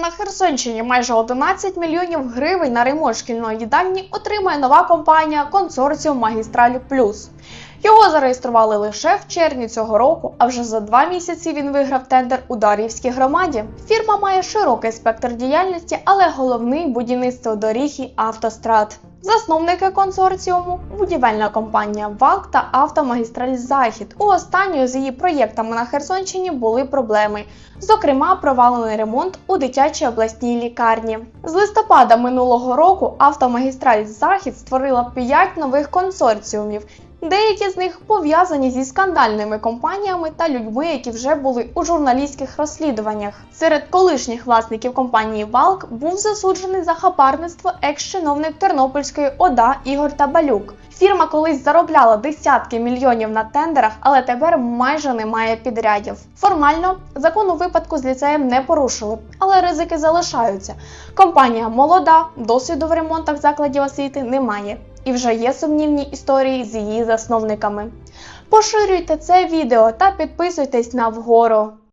На Херсонщині майже 11 мільйонів гривень на ремонт шкільної їдальні отримає нова компанія консорціум Магістраль Плюс. Його зареєстрували лише в червні цього року, а вже за два місяці він виграв тендер у Дар'ївській громаді. Фірма має широкий спектр діяльності, але головний будівництво доріг і автострад. Засновники консорціуму будівельна компанія ВАК та Автомагістраль Захід. У останньої з її проєктами на Херсонщині були проблеми. Зокрема, провалений ремонт у дитячій обласній лікарні. З листопада минулого року Автомагістраль Захід створила 5 нових консорціумів. Деякі з них пов'язані зі скандальними компаніями та людьми, які вже були у журналістських розслідуваннях. Серед колишніх власників компанії Валк був засуджений за хабарництво екс-чиновник Тернопільської ОДА Ігор Табалюк. Фірма колись заробляла десятки мільйонів на тендерах, але тепер майже немає підрядів. Формально закон у випадку з ліцеєм не порушили, але ризики залишаються. Компанія молода, досвіду в ремонтах закладів освіти немає. І вже є сумнівні історії з її засновниками. Поширюйте це відео та підписуйтесь на вгору.